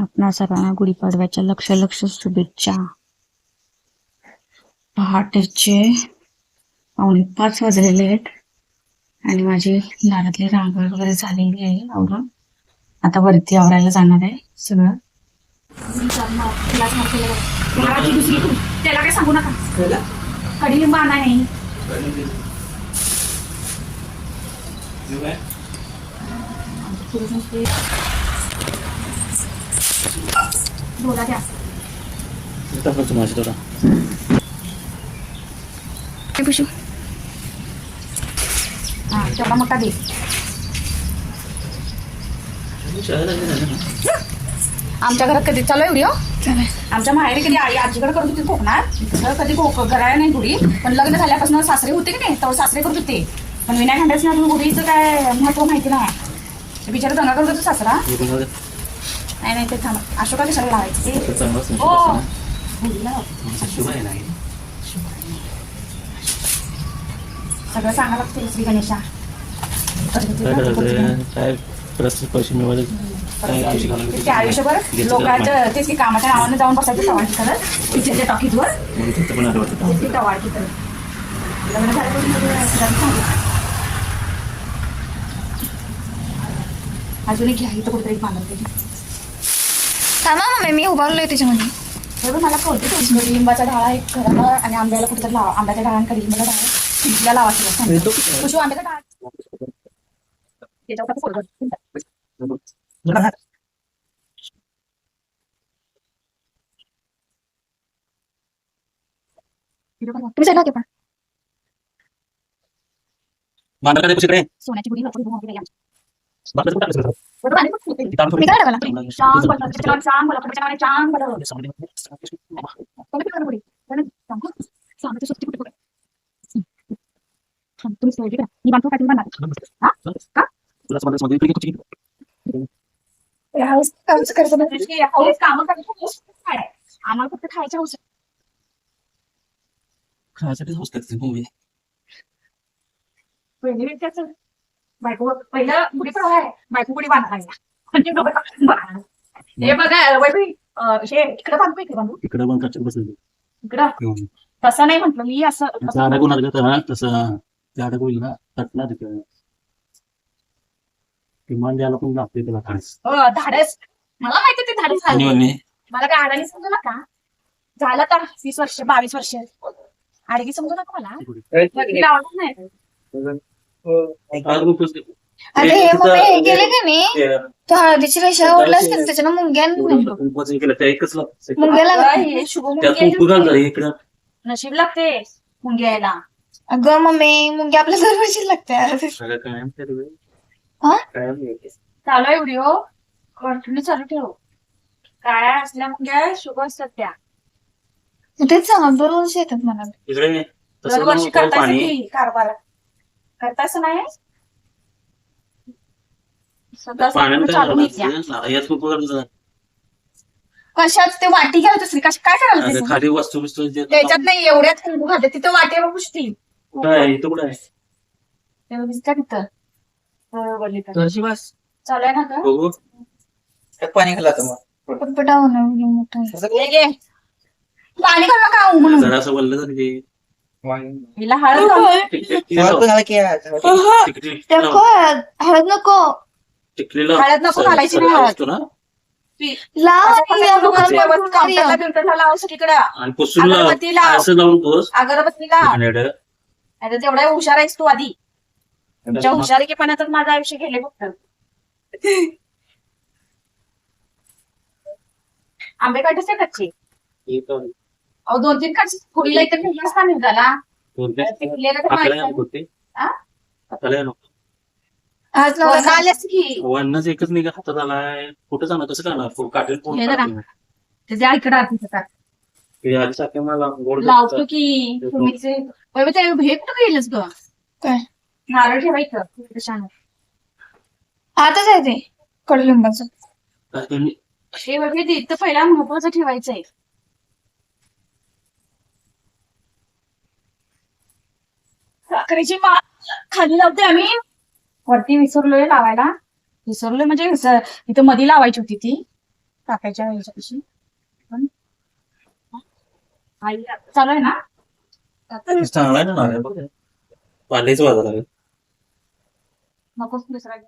आपणा सर्वांना गुढीपाडव्याच्या लक्ष लक्ष शुभेच्छा. पहाटेचे पावणे पाच वाजलेले आहेत. आणि माझी दारातली रांगोळी वगैरे झालेली आहे आवरून. आता वरती आवरायला जाणार आहे सगळं. त्याला काय सांगू नका. कडीलिंब आणा नाही. हा तेवढा मोठा दे आमच्या घरात कधी चालू आहे व्हिडिओ आमच्या माहेरी कधी आई आजीकडे करत होती कोकणात. तर कधी कोक करायला नाही गुढी पण लग्न झाल्यापासून सासरे होते की नाही तेव्हा सासरे करत होते. पण विनायक अजून गुढीचं काय महत्त्व माहिती नाही. बिचारा दंगा करत होतो सासरा. नाही नाही ते थांबा अशोका कशाला लावायचं ते हो. सगळं सांगा लागते श्री गणेशा काय प्रस्तुत पैसे? ते आयुष्यभर लोकांचं तेच की कामाच्या नावानं जाऊन बसायचं टवाळकी करत पिक्चरच्या टॉकीजवर म्हणून तिथं पण आलं वाटतं. ते टवाळकी करत लग्न. अजून एक घ्या इथं कुठेतरी पांढर मम्मी मी उभारलोय त्याच्यामध्ये. तेवढं मला कळते लिंबाचा ढाळा एक घराला आणि आंब्याला कुठेतरी लावा आंब्याच्या ढाळांकडे लिंबाचा ढाळा तिला लावायचं खुशू आंब्याचा त्याच्यावर तुम्ही सांगा पण. सोन्याची बुडी भरपूर आम्हाला फक्त खायच्या हौस खायसाठी हौस करते बायको पहिलं गुढी पडवा आहे बायको गुढी बांधायला. हे बघा वैभवी हे इकडे बांधू इकडे बांधू इकडे पण कच्च्यात बसलेली. इकडं हम्म. तसं नाही म्हटलं मी असं त्याचं अडकून तसं ते अडकू होईल ना तटणार तिकडे किमान द्यायला पण लागते त्याला खास अं, धाडस मला माहिती ते धाडस झालं मला काय अडाणी समजू नका झालं तर वीस वर्ष बावीस वर्ष आडगी समजू नका मला नाही खूपच ते- आता हे मम्मी हे केले का नाही ते- हळदीची रेषा ओढला असतील त्याच्यानं मुंग्या एवढं वजन केलं त्या एकच लागतं. मुंग्या हे शुभ त्यात मुंगी झाली इकडं. नशीब लागते मुंगी यायला. अगं मम्मी मुंग्या आपल्या दरवर्षी लागतात सगळं कायम. हा? कायम हे. चालू आहे व्हिडिओ. कंटिन्यू चालू ठेव. काळ्या असल्या मुंग्या शुभ असतात त्या. मग तेच सांगा दरवर्षी येतात मला इकडे तसं दरवर्षी नको करतायच पाणी. की कारभार नाही? खूप गरज आहे. कशात? ते वाटी घालत असली कश काय करायला? खाली वस्तू बिस्तू त्याच्यात नाही एवढ्यात कुंकू घालते तिथं ते बरोबर लिहितात. तुळशी बस. चालू आहे ना का बघू. पाणी घाला पटपट मोठा. ये. पाणी घाल आऊ म्हणून. जरा असं वल्ल झालं की वाणी. हिला हळद नको. हळद नको. हळद नको घालायची नाही हळद. असतो ना लाव असं आणि कसं आपण व्यवस्थित कापून काउंटरला करूया. बिवटरला लाव सगळीकडं आणि पुसून लाव. अगरबत्ती लाव. असं लावून पोस अगरबत्ती लाव आणि एवढं- आता तेवढा हुशार आहेस तू आधी तुमच्या हुशारी पाण्यातच माझं आयुष्य गेले फक्त आंबे काढतेस का कच्चे अहो दोन तीन काढ पुरीला इथं ठेवलास का निघाला बोलते. पिकलेलं तर. हा? नको. आज लावला वरनं आलेस की वरनंच एकच निघा हातात आलाय कुठं जाणार कसं जाणार फुल काटेल पूर्ण हे जरा. काटेल. ते जा इकडं आधी तिथं टाक. ते आधी सारखे मला गोड लावतो की तुम्हीचे ते हे कुठं गेलंस ग काय नारळ ठेवायचं कशानं आताच आहे ते कडुलिंबाचं. हे वैभव, ते इथं पहिला महत्वाचं ठेवायचंय साखरेची मा खाली लावते आम्ही. वरती विसरलोय लावायला. विसरलोय म्हणजे विसर- इथं मधी लावायची होती ती. टाकायच्या ह्याच्यापाशी पण आई चालू आहे ना? चांगला आहे ना नारळ बघ पालीच वाजा लागेल. नकोच दुसरा. घे.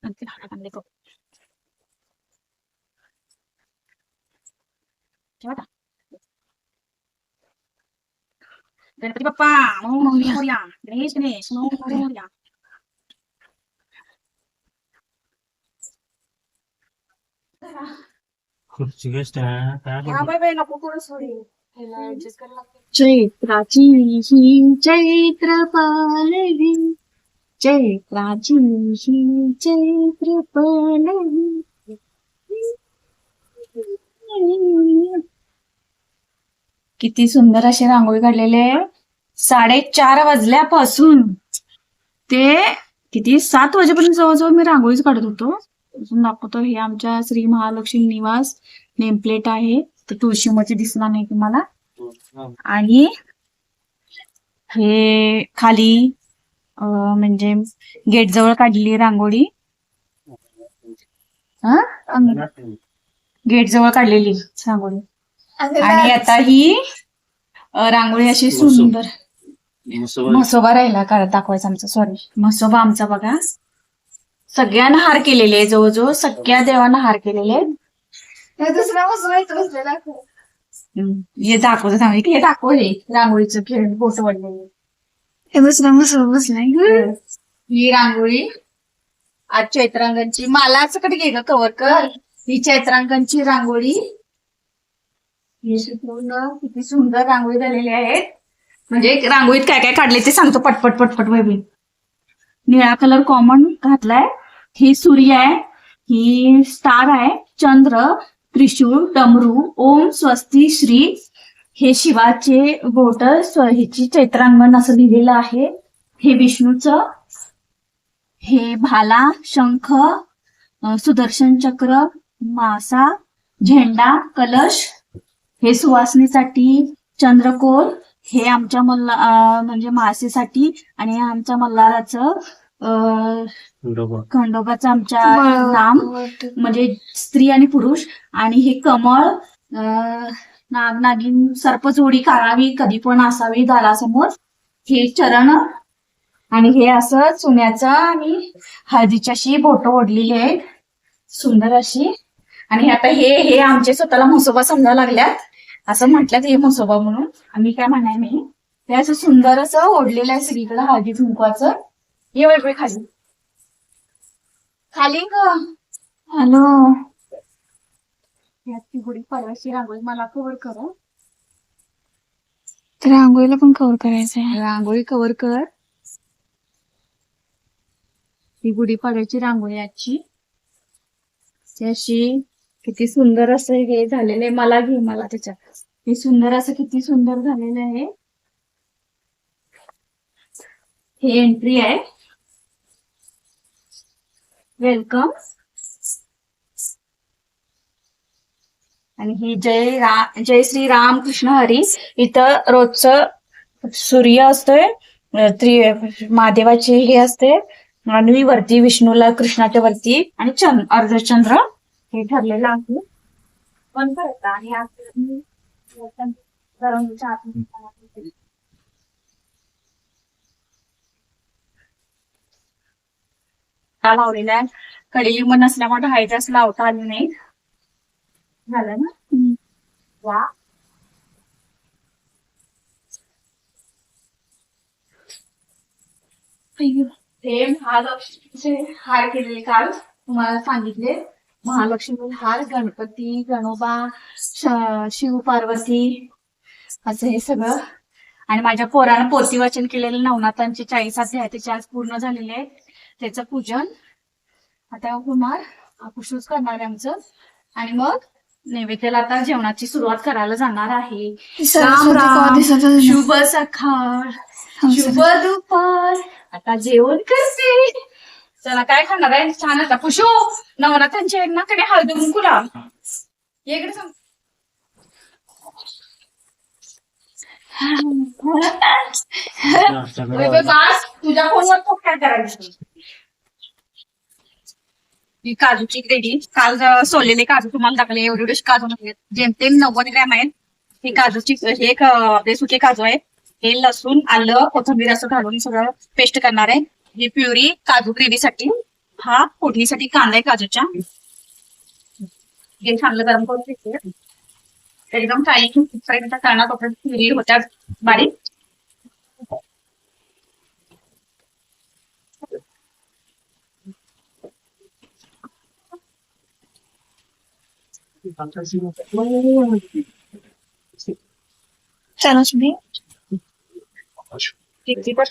नक्की हाडं चांगले कप. ठेवा आता. गणपती बाप्पा मोरया मोरया गणेश गणेश मोरया मोरया खुर्ची गोष्ट आहे, काय हा बोलतो? बाय बाय नको करू सोडी ह्याला adjust करायला लागते. चैत्राची ही चैत्र पालवी चैत्राची ही चैत्र किती सुंदर अशी रांगोळी काढलेली आहे. साडेचार वाजल्यापासून ते किती? सात वाजेपर्यंत जवळजवळ मी रांगोळीच काढत होतो. अजून दाखवतो हे आमच्या श्री महालक्ष्मी निवास नेमप्लेट आहे. ते तुळशीमध्ये दिसणार नाही तुम्हाला? आणि हे खाली म्हणजे गेट जवळ काढलेली रांगोळी. गेट जवळ काढलेली रांगोळी. आणि आता ही अ, रांगोळी अशी सुंदर. म्हसोबा राहिला का दाखवायचा आमचा सॉरी म्हसोबा आमचा बघा. सगळ्यांना हार केलेले आहे जवळजवळ सगळ्या देवांना हार केलेले आहेत. हे दुसरा हे दाखवतो थांब हे दाखव हे रांगोळीचं खेळ बोट वडलेले हे दुसरा मसूर बसलाय ही रांगोळी. आज चैत्रांगणची. मला कडे घे ग कवर कर. ही चैत्रांगणची रांगोळी. हे किती सुंदर रांगोळी झालेली आहेत. म्हणजे रांगोळीत काय काय काढले ते सांगतो पटपट पटपट वैभी निळा कलर कॉमन घातलाय. ही सूर्य आहे. ही स्टार आहे. चंद्र त्रिशूळ डमरू. ओम स्वस्ती श्री हे शिवाचे बोट ह्याची चैत्रांगण असं लिहिलेलं आहे. हे विष्णूचं हे भाला शंख सुदर्शन चक्र मासा झेंडा कलश हे सुवासनीसाठी चंद्रकोर हे आमच्या मल्ला अ, म्हणजे मासेसाठी आणि आमच्या मल्हाराचं. खंडोबाचं आमच्या नाम म्हणजे स्त्री आणि पुरुष. आणि हे कमळ नागनागिन नाग नागिन सर्पचोडी काढावी कधी पण असावी दारासमोर. हे चरण आणि हे असं चुन्याचं आणि हळदीच्याशी अशी बोट ओढलेली आहेत. सुंदर अशी. आणि आता हे हे आमचे स्वतःला म्हसोबा समजायला लागल्यात. असं म्हटल्यात हे म्हसोबा म्हणून. आम्ही काय म्हणाय नाही ते असं सुंदर असं ओढलेलं आहे सगळीकडे हळदी कुंकवाचं. ये वेगळे खाली. खाली ग. हॅलो. गुढी पडवायची रांगोळी मला कव्हर कर तर रांगोळीला पण कव्हर करायचंय रांगोळी कव्हर कर. ही गुढी पाडव्याची रांगोळी आजची. ती अशी किती सुंदर असं हे झालेलं आहे. मला घे मला त्याच्यात. हे सुंदर असं किती सुंदर झालेलं आहे. हे एंट्री आहे. वेलकम आणि ही जय राम जय श्री राम कृष्ण हरी. इथं रोजचं सूर्य असतोय त्रि महादेवाची हे असते. आणि वरती विष्णूला कृष्णाच्या वरती आणि चंद्र अर्धचंद्र हे ठरलेलं आहे. पण आणि लावलेला आहे. कडीलिंब नसल्यामुळे ढाळीचे असं लावता आले नाही. झालं ना? वा. हे महालक्ष्मीचे हार केलेले काल तुम्हाला सांगितले. महालक्ष्मी हार गणपती गणोबा शिव पार्वती असं हे सगळं. आणि माझ्या पोरानं पोथी वाचन केलेलं नवनाथांचे चाळीस अध्याय त्याचे आज पूर्ण झालेले आहेत. त्याचं पूजन. आता होणार पुष्पच करणार आहे आमचं. आणि मग? नैवेद्याला आता जेवणाची सुरुवात करायला जाणार आहे. राम. शुभ सकाळ शुभ दुपार. आता जेवण करते. चला काय खाणार आहे? छान आता. पुशू नवनाथांच्या कडे हळदी कुंकू लाव ये इकडे सांग तुझ्या फोनवर तो काय करायचं ही काजूची ग्रेव्ही काल सोललेले काजू तुम्हाला टाकले एवढे एवढे काजू नव्हे जेमतेम नव्वद ग्रॅम आहेत. हे काजूची हे एक आपले सुके काजू आहेत. हे लसूण आलं कोथिंबीर असं घालून सगळं पेस्ट करणार आहे. ही प्युरी काजू ग्रेव्हीसाठी हा फोडणीसाठी कांदा आहे काजूच्या. हे चांगलं गरम करून घेते एकदम फ्राईंग फ्राईंग करणार तोपर्यंत प्युरी होत्या बारीक. चला तुम्ही किती पण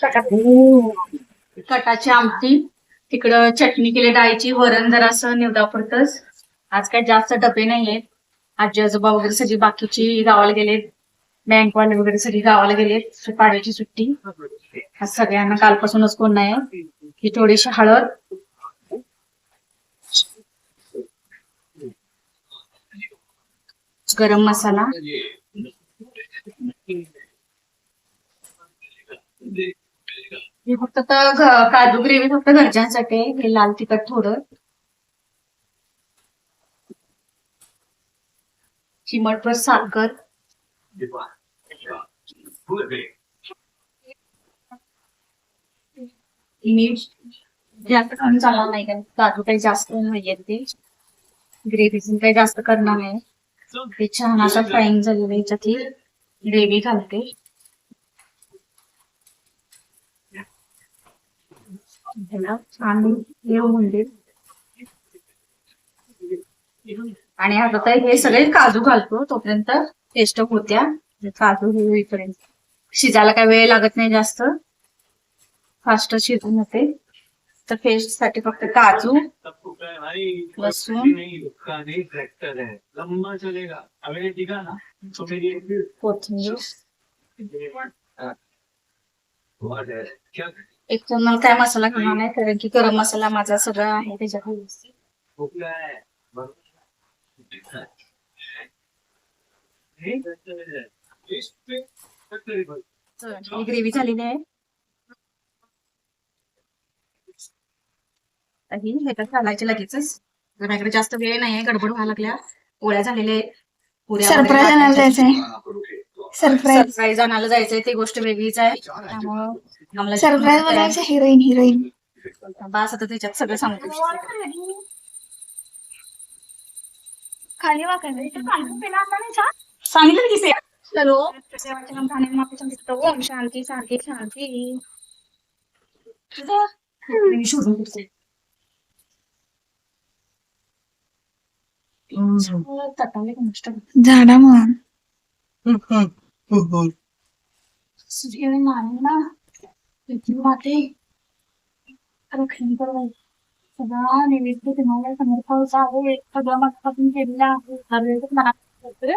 कटाची आमटी. तिकडं चटणी केली डाळीची. वरण जरा असं निवडापुरतच आज काय जास्त डबे नाहीयेत आजी आजोबा वगैरे सगळी बाकीची गावाला गेलेत. बँकवाले वगैरे सगळी गावाला गेलेत. सु- पाडव्याची सुट्टी. आज सगळ्यांना कालपासूनच कोण नाही ही थोडीशी हळद. गरम मसाला. हे फक्त काजू ग्रेव्ही फक्त घरच्यांसाठी हे लाल तिखट थोडं. चिमटभर साखर. मीठ जास्त करून चालणार नाही कारण काजू काही जास्त नाहीये ते. ग्रेव्ही काही जास्त करणार नाही. ते छान असं फ्राईंग झालेलं आहे याच्यात ही ग्रेव्ही घालते आणि आता तर हे सगळे काजू घालतो तोपर्यंत टेस्ट होत्या. काजू हे होईपर्यंत. शिजायला काही वेळ लागत नाही जास्त. फास्ट शिजून होते. तर पेस्टसाठी फक्त काजू लहसुन ट्रैक्टर है। लंबा चलेगा। अगर ये दिखा ना? तो मेरी कोथिंबीर। एक तर मला काय मसाला घेणार नाही कारण की गरम मसाला माझा सगळं आहे है ही ग्रेव्ही झालेली आहे. ही ह्याच्यात घालायची लगेचच. माझ्याकडे जास्त वेळ नाहीये गडबड व्हायला लागल्या पोळ्या वगैरे सरप्राईज आणायला. जायचंय. सरप्राईज सरप्राईज आणायला जायचंय ती गोष्ट वेगळीच आहे. त्यामुळं आम्हाला सरप्राईज बनायचं हिरोईन हिरोईन बास आता त्याच्यात सगळं सांगतो खाली वाकायचं सांगितलं की ते. हॅलो. शांती शांती शांती. मी शोधून घेते. तटाले का नष्ट झाडा म्हण सगळा नैवेद्य तुम्हाला समर्पायचा आहे सगळं केलेलं आहे. मनात.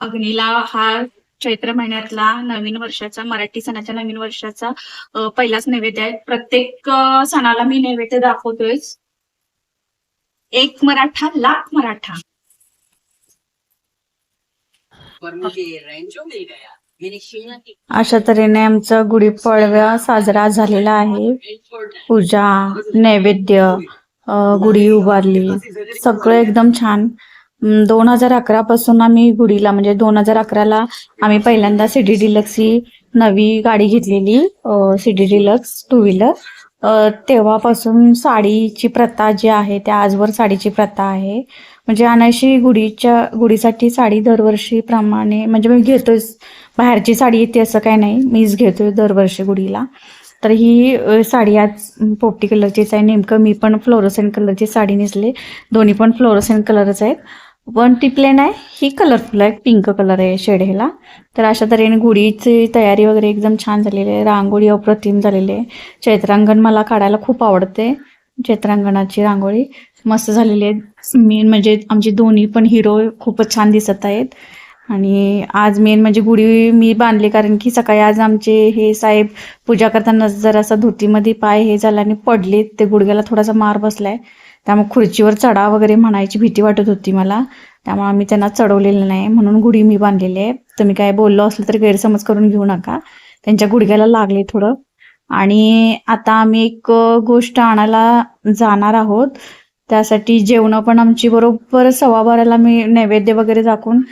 अग्निला हा चैत्र महिन्यातला नवीन वर्षाचा मराठी सणाच्या नवीन वर्षाचा पहिलाच नैवेद्य आहे. प्रत्येक सणाला मी नैवेद्य दाखवतोय एक मराठा लाख मराठा. अशा तऱ्हेने आमचा गुढीपाडवा साजरा झालेला आहे. पूजा नैवेद्य गुढी उभारली. सगळं एकदम छान. दोन हजार अकरा पासून आम्ही गुढीला म्हणजे दोन हजार अकराला आम्ही पहिल्यांदा सिटी डिलक्स ही नवी गाडी घेतलेली सिटी डिलक्स टू व्हीलर तेव्हापासून साडीची प्रथा जी आहे त्या आजवर साडीची प्रथा आहे. म्हणजे अनायशी गुढीच्या गुढीसाठी साडी दरवर्षी प्रमाणे म्हणजे मी घेतोय बाहेरची साडी येते असं काही नाही मीच घेतोय दरवर्षी गुढीला. तर ही साडी आज पोपटी कलरचीच आहे नेमकं मी पण फ्लोरोसेंट कलरची साडी नेसले. दोन्ही पण फ्लोरोसेंट कलरच आहेत. वन टिपलेन आहे ही कलरफुल आहे पिंक कलर आहे शेड ह्याला. तर अशा तऱ्हेने गुढीची तयारी वगैरे एकदम छान झालेली आहे. रांगोळी अप्रतिम झालेली आहे. चैत्रांगण मला काढायला खूप आवडते चैत्रांगणाची रांगोळी. मस्त झालेली आहे. मेन म्हणजे आमचे दोन्ही पण हिरो खूपच छान दिसत आहेत. आणि आज मेन म्हणजे गुढी मी बांधली कारण की सकाळी आज आमचे हे साहेब पूजा करताना जरासा धोतीमध्ये पाय हे झाला आणि पडले ते गुडघ्याला थोडासा मार बसलाय. त्यामुळे खुर्चीवर चढा वगैरे म्हणायची भीती वाटत होती मला. त्यामुळे आम्ही त्यांना चढवलेलं नाही म्हणून गुढी मी बांधलेली आहे. तुम्ही काय बोललो असलं तर गैरसमज करून घेऊ नका. त्यांच्या गुडघ्याला लागले थोडं. आणि आता आम्ही एक गोष्ट आणायला जाणार आहोत. त्यासाठी जेवणं पण आमची बरोबर सव्वा बाराला मी नैवेद्य वगैरे दाखवून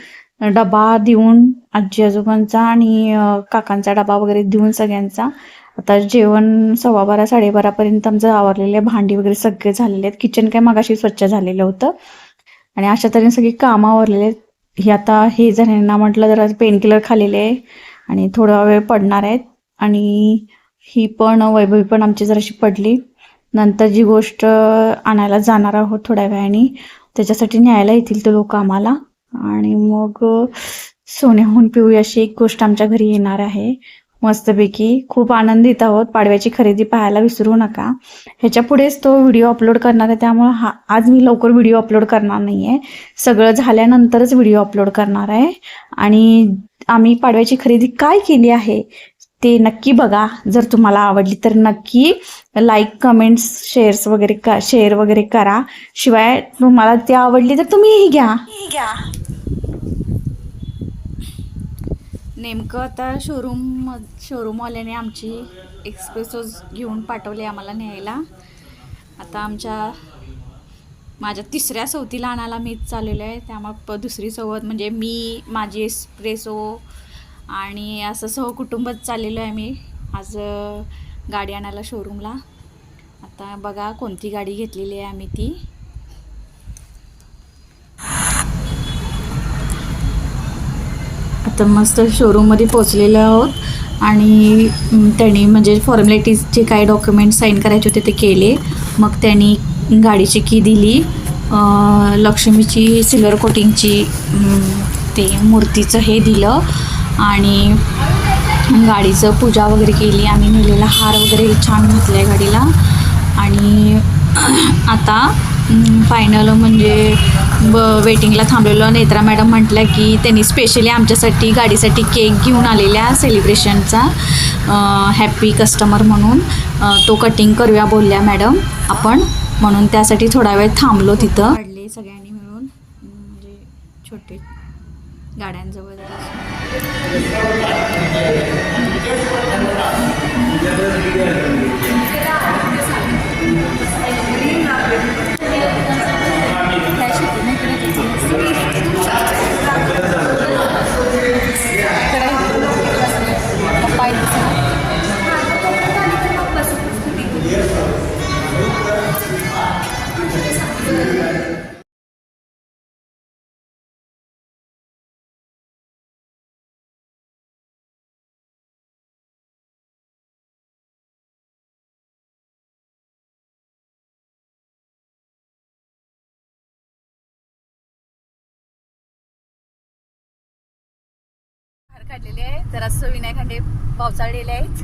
डबा देऊन आजी आजोबांचा आणि काकांचा डबा वगैरे देऊन सगळ्यांचा. आता जेवण सव्वा बारा साडेबारापर्यंत आमचं आवरलेलं आहे भांडी वगैरे सगळे झालेले आहेत. किचन काय मगाशी स्वच्छ झालेलं होतं. आणि अशा तऱ्हेने सगळी कामं आवरलेले आहेत. हे आता हे जणांना म्हटलं जरा पेनकिलर खालेले आहे. आणि थोडा वेळ पडणार आहेत. आणि ही पण वैभवी पण आमची जराशी पडली. नंतर जी गोष्ट आणायला जाणार आहोत थोड्या वेळाने त्याच्यासाठी न्यायला येतील ते लोक आम्हाला. आणि मग सोन्याहून पिऊ अशी एक गोष्ट आमच्या घरी येणार आहे. मस्तपैकी खूप आनंदित आहोत. पाडव्याची खरेदी पाहायला विसरू नका. ह्याच्या पुढेच तो व्हिडिओ अपलोड करणार आहे. त्यामुळे हा आज मी लवकर व्हिडिओ अपलोड करणार नाही आहे सगळं झाल्यानंतरच व्हिडिओ अपलोड करणार आहे. आणि आम्ही पाडव्याची खरेदी काय केली आहे? ते नक्की बघा. जर तुम्हाला आवडली तर नक्की लाईक कमेंट्स शेअर्स वगैरे का शेअर वगैरे करा. शिवाय तुम्हाला ती आवडली तर तुम्हीही घ्या. घ्या नेमकं आता शोरूम शोरूमवाल्याने आमची एक्सप्रेसोज घेऊन पाठवले आम्हाला न्यायला. आता आमच्या माझ्या तिसऱ्या सवतीला आणायला मीच चाललेलं आहे. त्यामुळे प दुसरी सवत म्हणजे मी माझी एक्सप्रेसो आणि असं सहकुटुंबच चाललेलो आहे मी. आज गाडी आणायला शोरूमला आता बघा कोणती गाडी घेतलेली आहे आम्ही ती. आता मस्त शोरूममध्ये पोचलेलो आहोत. आणि त्यांनी म्हणजे फॉर्मॅलिटीजचे काही डॉक्युमेंट साईन करायचे होते ते केले. मग त्यांनी गाडीची की दिली. लक्ष्मीची सिल्वर कोटिंगची ते मूर्तीचं हे दिलं. आणि गाडीचं पूजा वगैरे केली. आम्ही नेलेला हार वगैरे छान घातला आहे गाडीला. आणि आता फायनल म्हणजे ब वेटिंगला थांबलेलो. नेत्रा मॅडम म्हटल्या की त्यांनी स्पेशली आमच्यासाठी गाडीसाठी केक घेऊन आलेल्या सेलिब्रेशनचा हॅपी कस्टमर म्हणून. तो कटिंग करूया बोलल्या मॅडम आपण. म्हणून त्यासाठी थोडा वेळ थांबलो तिथं. सगळ्यांनी मिळून. म्हणजे छोटे गाड्यांजवळ जायचं. काढलेले आहे जरा विनायक खांडे पावसाळलेले आहेत.